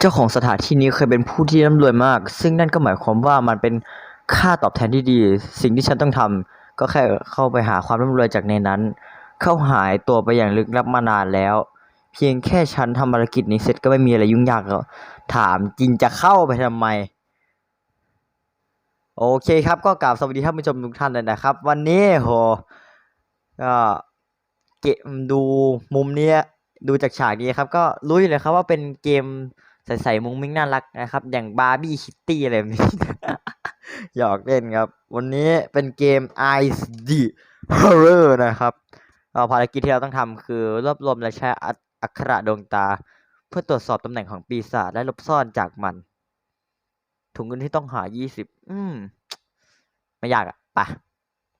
เจ้าของสถานที่นี้เคยเป็นผู้ที่ร่ำรวยมาก ซึ่งนั่นก็หมายความว่ามันเป็นค่าตอบแทนที่ดี สิ่งที่ฉันต้องทำก็แค่เข้าไปหาความร่ำรวยจากในนั้น เข้าหายตัวไปอย่างลึกลับมานานแล้ว เพียงแค่ฉันทำภารกิจนี้เสร็จก็ไม่มีอะไรยุ่งยากแล้วถามจริงจะเข้าไปทำไม โอเคครับก็กราบสวัสดีท่านผู้ชมทุกท่านเลยนะครับ วันนี้โหก็เกมดูมุมเนี้ยดูจากฉากนี้ครับ ก็รู้อยู่เลยครับว่าเป็นเกม ใส่ๆมุ้งมิ้งน่ารักนะครับ อย่างบาร์บี้คิตตี้อะไรแบบนี้หยอกเล่นครับ วันนี้เป็นเกม Ice D Horror นะครับก็ภารกิจที่เราต้องทำคือรวบรวมและใช้อักขระดวงตา เพื่อตรวจสอบตำแหน่งของปีศาจและลบซ่อนจากมัน ถุงเงินที่ต้องหา 20 อืม ไม่ยากอะปะ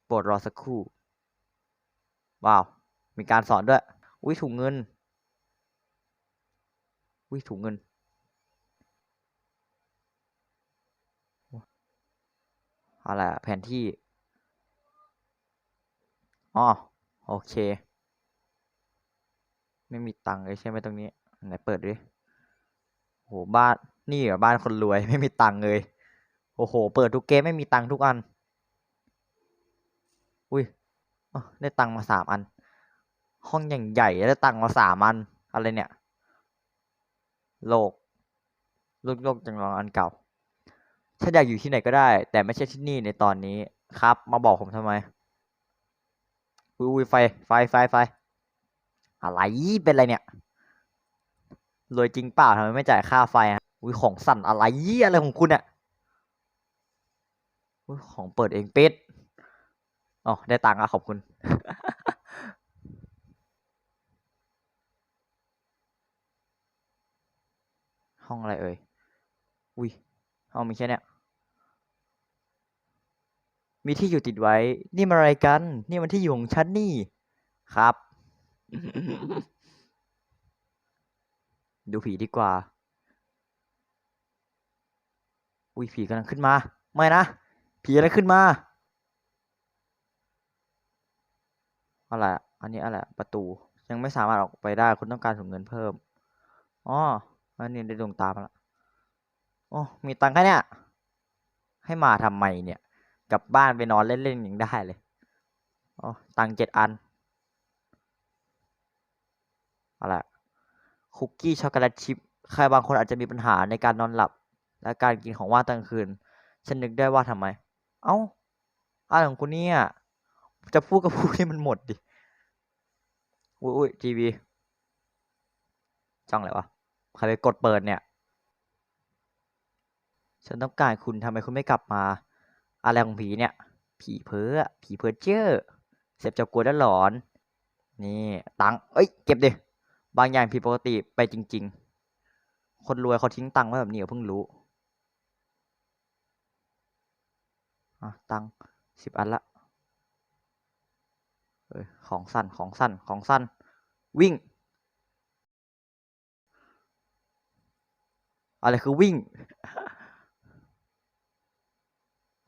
โปรดรอสักครู่ ว้าว มีการสอนด้วย อุ้ยถุงเงิน อุ้ยถุงเงิน อะไรอะแผนที่อ๋อโอเค ไม่มีตังค์เลยใช่ไหมตรงนี้ไหนเปิดดิโหบ้านนี่เหรอบ้านคนรวยไม่มีตังค์เลยโอ้โห เปิดทุกเกมไม่มีตังค์ทุกอัน อุ้ยได้ตังค์มาสามอัน ห้องอย่างใหญ่ได้ตังค์มาสามอัน อะไรเนี่ย โลก โลกโลกจังรองอันเก่า ฉันอยากอยู่ที่ไหนก็ได้ แต่ไม่ใช่ที่นี่ในตอนนี้ครับ มาบอกผมทำไมอุ้ยไฟไฟไฟไฟอะไรเป็นอะไรเนี่ยรวยจริงเปล่าทำไมไม่จ่ายค่าไฟฮะอุ้ยของสั่นอะไรอะไรของคุณเนี่ยอุ้ยของเปิดเองปิดอ๋อได้ตังค์อะขอบคุณห้องอะไรเอ่ย อุ้ย ห้องมีแค่เนี้ยมีที่อยู่ติดไว้ นี่มันอะไรกัน นี่มันที่อยู่ของฉันนี่ ครับ ดูผีดีกว่า อุ้ยผีกำลังขึ้นมา ไม่นะ ผีกำลังขึ้นมา อะไรอะอันนี้อะไรอะประตู ยังไม่สามารถออกไปได้ คุณต้องการถุงเงินเพิ่ม อ๋อ อันนี้ได้ดวงตามาละ โอ้มีตังค์แค่เนี้ยให้มาทำไมเนี่ย กลับบ้านไปนอนเล่นๆยังได้เลยโอ๋อตังค์เจ็ดอันอะไรคุกกี้ช็อกโกแลตชิพใครบางคนอาจจะมีปัญหาในการนอนหลับ และการกินของว่างตอนกลางคืน ฉันนึกได้ว่าทำไม เอ้าอะไรของคุณเนี่ย จะพูดก็พูดให้มันหมดดิ อุ้ยอุ้ยทีวีจ้องอะไรวะ ใครไปกดเปิดเนี่ย ฉันต้องการคุณทำไมคุณไม่กลับมา อะไรของผีเนี่ย ผีเพ้อผีเพ้อเจ้อเสพจับกลัวและหลอน นี่ตังเอ้ยเก็บดิบางอย่างผิดปกติไปจริง ๆ คนรวยเขาทิ้งตังไว้แบบนี้เพิ่งรู้อะตังสิบอันละเอ้ยของสั้นของสั้นของสั้น วิ่ง อะไรคือวิ่ง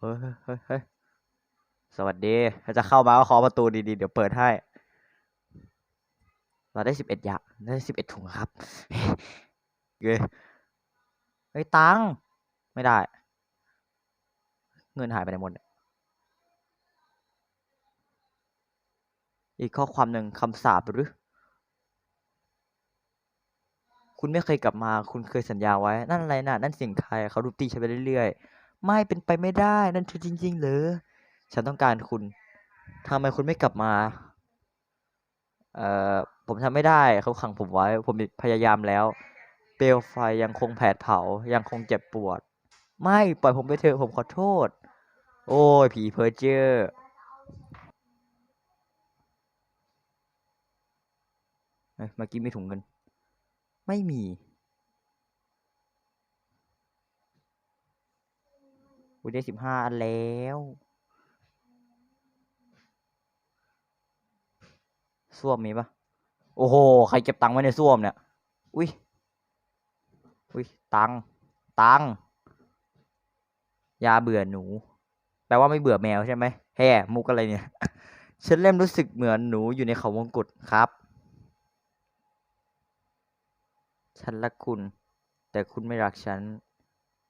เฮ้ยเฮ้ยเฮ้ยสวัสดีถ้าจะเข้ามาก็เคาะประตูดีๆ เดี๋ยวเปิดให้ เราได้สิบเอ็ดอย่างได้สิบเอ็ดถุงครับเย้เฮ้ยตัง ไม่ได้ เงินหายไปไหนหมด อีกข้อความหนึ่งคำสาปหรือ คุณไม่เคยกลับมา คุณเคยสัญญาไว้ นั่นอะไรน่ะ นั่นสียงใคร เขาดูตีฉันไปเรื่อยๆ ไม่เป็นไปไม่ได้ นั่นคือจริงๆเหรอฉันต้องการคุณทำไมคุณไม่กลับมา เอ่อ ผมทำไม่ได้ เขาขังผมไว้ ผมพยายามแล้ว เปลวไฟยังคงแผดเผา ยังคงเจ็บปวด ไม่ ปล่อยผมไปเถอะ ผมขอโทษ โอ้ย ผีเพ้อเจอเอ้ยเมื่อกี้มีถุงเงิน ไม่มี อุ้ยได้สิบห้าอันแล้ว ส้วมมีปะโอ้โห ใครเก็บตังค์ไว้ในส้วมเนี่ย อุ้ย อุ้ย ตังค์ตังค์ยาเบื่อหนู แปลว่าไม่เบื่อแมวใช่ไหมแฮ่มุกอะไรเนี่ย ฉันเริ่มรู้สึกเหมือนหนูอยู่ในเขาวงกตครับ ฉันรักคุณ แต่คุณไม่รักฉัน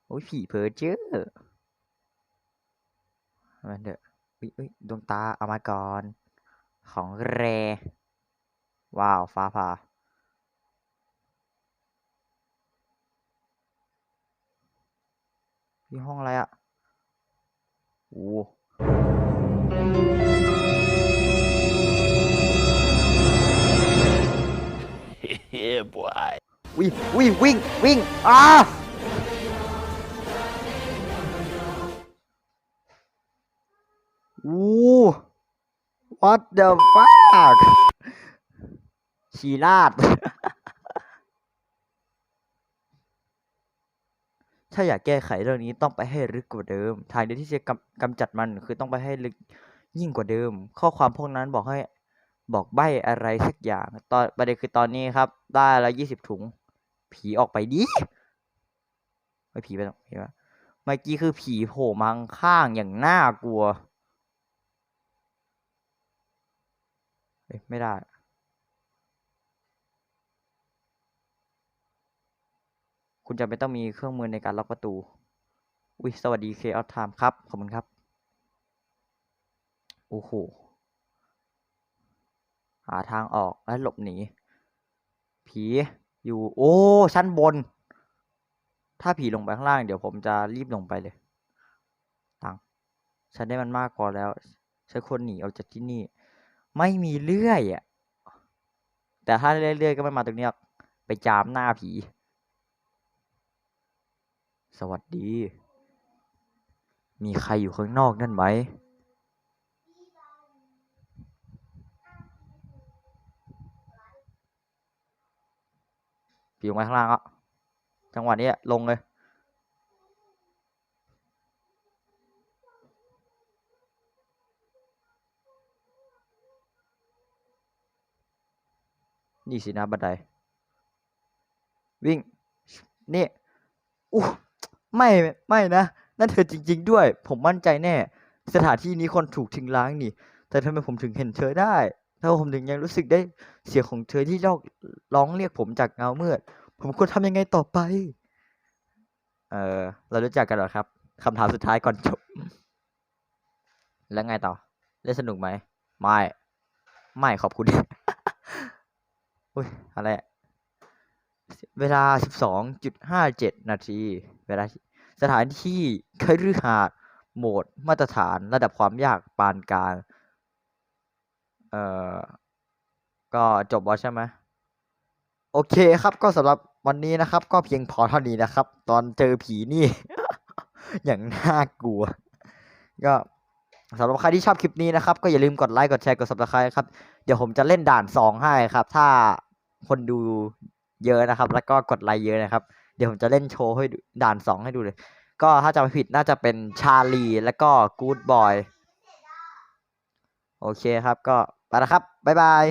โอ้ยผีเพ้อเจ้อเอ มันเถอะอุ้ยอุ้ยดวงตาเอามาก่อน ของแรว้าว ฟ้าผ่านี่ห้องอะไรอะ่ะโอ้ yeah, boy. วิ่งวิ่งวิ่งวิ่งอ้า อู้ what the fuck ชีราดถ้าอยากแก้ไขเรื่องนี้ต้องไปให้ลึกกว่าเดิม ทางเดียวที่จะกำกำจัดมันคือต้องไปให้ลึกยิ่งกว่าเดิม ข้อความพวกนั้นบอกให้บอกใบอะไรสักอย่าง ตอนประเด็นคือตอนนี้ครับ ได้แล้วยี่สิบถุง ผีออกไปดิไม่ผีไปตรงผีวะเมื่อกี้คือผีโผล่มาข้างอย่างน่ากลัว เอ้ยไม่ได้ คุณจะไม่ต้องมีเครื่องมือในการล็อกประตู อุ้ยสวัสดีเคออ t ไทม์ครับ ขอบคุณครับ โอ้โห หาทางออกและหลบหนี ผีอยู่โอ้ชั้นบน ถ้าผีลงไปข้างล่าง เดี๋ยวผมจะรีบลงไปเลยตังค์ฉันได้มันมากพอแล้วฉันควรหนีออกจากที่นี่ ไม่มีเลื่อยอะ แต่ถ้าเลื่อยๆก็ไม่มาตรงนี้หรอกไปจามหน้าผี สวัสดี มีใครอยู่ข้างนอกนั่นไหมผีลงไปข้างล่างอะ จังหวะนี้ลงเลย นี่สินะบันได วิ่ง นี่อู้ไม่ไม่นะ นั่นเธอจริง ๆ ด้วย ผมมั่นใจแน่ สถานที่นี้คนถูกทิ้งร้างนี่ แต่ทำไมผมถึงเห็นเธอได้ถ้าผมถึงยังรู้สึกได้เสียงของเธอที่ร้องร้องเรียกผมจากเงาเมืดผมควรทำยังไงต่อไป เออเรารู้จักกันหรอครับคำถามสุดท้ายก่อนจบ แล้วไงต่อ เล่นสนุกไหม ไม่ ไม่ขอบคุณ อุ้ยอะไรเวลา 12.57 นาที เวลาสถานที่คฤหาสน์โหมดมาตรฐานระดับความยากปานกลาง เอ่อ ก็จบแล้วใช่ไหมโอเคครับก็สำหรับวันนี้นะครับ ก็เพียงพอเท่านี้นะครับ ตอนเจอผีนี่ อย่างน่ากลัว ก็สำหรับใครที่ชอบคลิปนี้นะครับ ก็อย่าลืมกดไลค์กดแชร์กด subscribe ครับ เดี๋ยวผมจะเล่นด่านสองให้ครับ ถ้า คนดูเยอะนะครับ แล้วก็กดไลค์เยอะนะครับ เดี๋ยวผมจะเล่นโชว์ให้ดูด่านสองให้ดูเลย ก็ถ้าจำไม่ผิดน่าจะเป็นชาลีแล้วก็กู๊ดบอย โอเคครับก็ไปนะครับ บ๊ายบาย